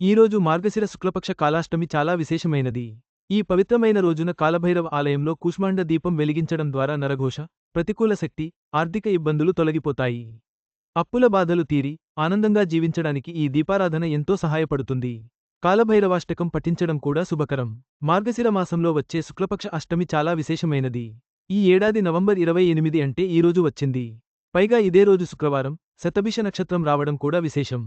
ఈరోజు మార్గశిర శుక్లపక్ష కాలాష్టమి చాలా విశేషమైనది. ఈ పవిత్రమైన రోజున కాలభైరవ ఆలయంలో కూష్మాండ దీపం వెలిగించడం ద్వారా నరఘోష ప్రతికూల శక్తి ఆర్థిక ఇబ్బందులు తొలగిపోతాయి. అప్పుల బాధలు తీరి ఆనందంగా జీవించడానికి ఈ దీపారాధన ఎంతో సహాయపడుతుంది. కాలభైరవాష్టకం పఠించడం కూడా శుభకరం. మార్గశిర మాసంలో వచ్చే శుక్లపక్ష అష్టమి చాలా విశేషమైనది. ఈ ఏడాది నవంబర్ ఇరవై ఎనిమిది అంటే ఈ రోజు వచ్చింది. పైగా ఇదే రోజు శుక్రవారం శతభిష నక్షత్రం రావడం కూడా విశేషం.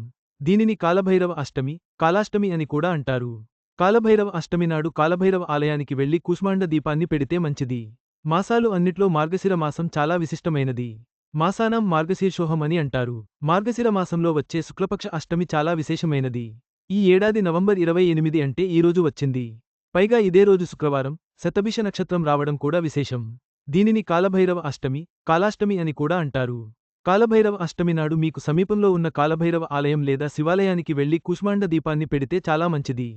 దీనిని కాలభైరవ అష్టమి కాలాష్టమి అని కూడా అంటారు. కాలభైరవ అష్టమి నాడు కాలభైరవ ఆలయానికి వెళ్ళి కూష్మాండ దీపాన్ని పెడితే మంచిది. మాసాలు అన్నిట్లో మార్గశిర మాసం చాలా విశిష్టమైనది. మాసానం మార్గశీర్షోహం అని అంటారు. మార్గశిర మాసంలో వచ్చే శుక్లపక్ష అష్టమి చాలా విశేషమైనది. ఈ ఏడాది నవంబర్ ఇరవై ఎనిమిది అంటే ఈ రోజు వచ్చింది. పైగా ఇదే రోజు శుక్రవారం శతభిష నక్షత్రం రావడం కూడా విశేషం. దీనిని కాలభైరవ అష్టమి కాలాష్టమి అని కూడా అంటారు. కాలభైరవ అష్టమి నాడు మీకు సమీపంలో ఉన్న కాలభైరవ ఆలయం లేదా శివాలయానికి వెళ్ళి కుష్మాండ దీపాన్ని పెడితే చాలా మంచిది.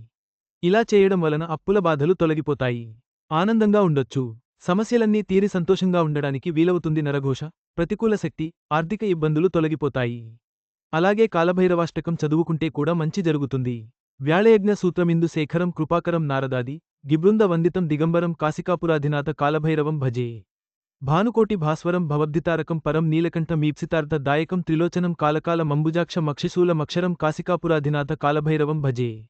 ఇలా చేయడం వలన అప్పుల బాధలు తొలగిపోతాయి. ఆనందంగా ఉండొచ్చు. సమస్యలన్నీ తీరి సంతోషంగా ఉండడానికి వీలవుతుంది నరఘోష. ప్రతికూల శక్తి ఆర్థిక ఇబ్బందులు తొలగిపోతాయి. అలాగే కాలభైరవాష్టకం చదువుకుంటే కూడా మంచి జరుగుతుంది. వ్యాళయజ్ఞ సూత్రమిందు శేఖరం కృపాకరం నారదాది గిబృంద వందితం దిగంబరం కాశికాపురాధినాథ కాలభైరవం భజే. భానుకోటి భాస్వరం భవబ్ధితారకం పరం నీలకంఠ మీప్సితార్థ దాయకం త్రిలోచనం కాలకాల మంబుజాక్ష మక్షిశూల మక్షరం కాశికాపురాధినాథ కాలభైరవం భజే.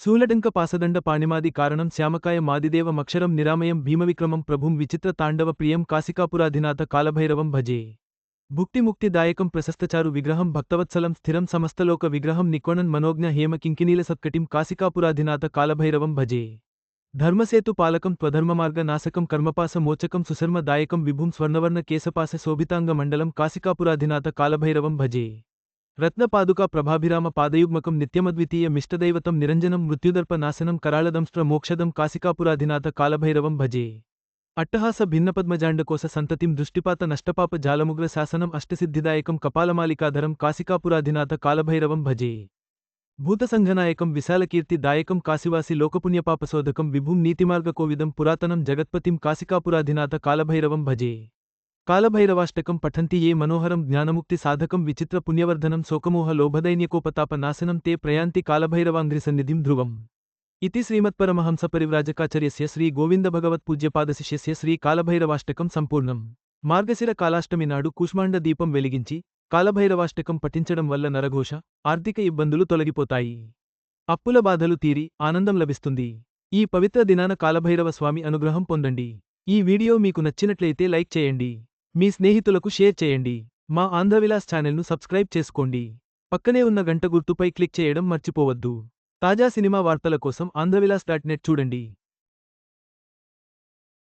శూలడంక పాసదండ పాణిమాది కారణం శ్యామకాయ మాదిదేవ మక్షరం నిరామయం భీమవిక్రమం ప్రభుం విచిత్ర తాండవ ప్రియం కాశికాపురాధినాథ కాలభైరవం భజే. భుక్తిముక్తిదాయకం ప్రశస్తచారు విగ్రహం భక్తవత్సలం స్థిరం సమస్తలోక విగ్రహం నికోణన్ మనోజ్ఞ హేమ కింకినీల సత్కటిం కాశికాపురాధినాథ కాలభైరవం భజే. ధర్మసేతు పాలకం త్వధర్మమార్గ నాశకం కర్మపాస మోచకం సుశర్మ దాయకం విభుం స్వర్ణవర్ణ కేశపాస శోభితాంగ మండలం కాశికాపురాధినాథ కాలభైరవం భజే రత్నపాదుకా ప్రభాభిరామ పాదయుగ్మకం నిత్యమద్వితీయ మిష్టదైవతం నిరంజనం మృత్యుదర్ప నాశనం కరాళదంష్ట్ర మోక్షదం కాశికాపురాధినాథ కాలభైరవం భజే అట్టహాస భిన్నపద్మజాండకోశ సంతతిం దృష్టిపాత నష్టపాప జాలముగ్ర శాసనం అష్టసిద్ధిదాయకం కపాలమాలికాధరం కాశికాపురాధినాథ కాలభైరవం భజే భూతసంఘనాయకం విశాలకీర్తి దాయకం కాశివాసి లోకపుణ్యపాపశోధకం విభుం నీతిమార్గ కోవిదం పురాతనం జగత్పతిం కాశికాపురాధినాథ కాలభైరవం భజే. కాలభైరవాష్టకం పఠంతి ఏ మనోహరం జ్ఞానముక్తి సాధకం విచిత్ర పుణ్యవర్ధనం శోకమోహ లోభదైన్యకోపతాప నాశనం తే ప్రయాంతి కాలభైరవాంగ్రిసన్నిధిం ధ్రువం. ఇది శ్రీమత్పరమహంస పరివ్రాజకాచర్యస్య శ్రీ గోవింద భగవత్ శ్రీ కాలభైరవాష్టకం సంపూర్ణం. మార్గశిర కాలాష్టమి నాడు కూష్మాండ దీపం వెలిగించి కాలభైరవాష్టకం పఠించడం వల్ల నరఘోష ఆర్థిక ఇబ్బందులు తొలగిపోతాయి. అప్పుల బాధలు తీరి ఆనందం లభిస్తుంది. ఈ పవిత్ర దినాన కాలభైరవ స్వామి అనుగ్రహం పొందండి. ఈ వీడియో మీకు నచ్చినట్లయితే లైక్ చేయండి. మీ స్నేహితులకు షేర్ చేయండి. మా ఆంధ్రవిలాస్ ఛానల్ను సబ్స్క్రైబ్ చేసుకోండి. పక్కనే ఉన్న గంట గుర్తుపై క్లిక్ చేయడం మర్చిపోవద్దు. తాజా సినిమా వార్తల కోసం ఆంధ్రవిలాస్ డాట్ నెట్ చూడండి.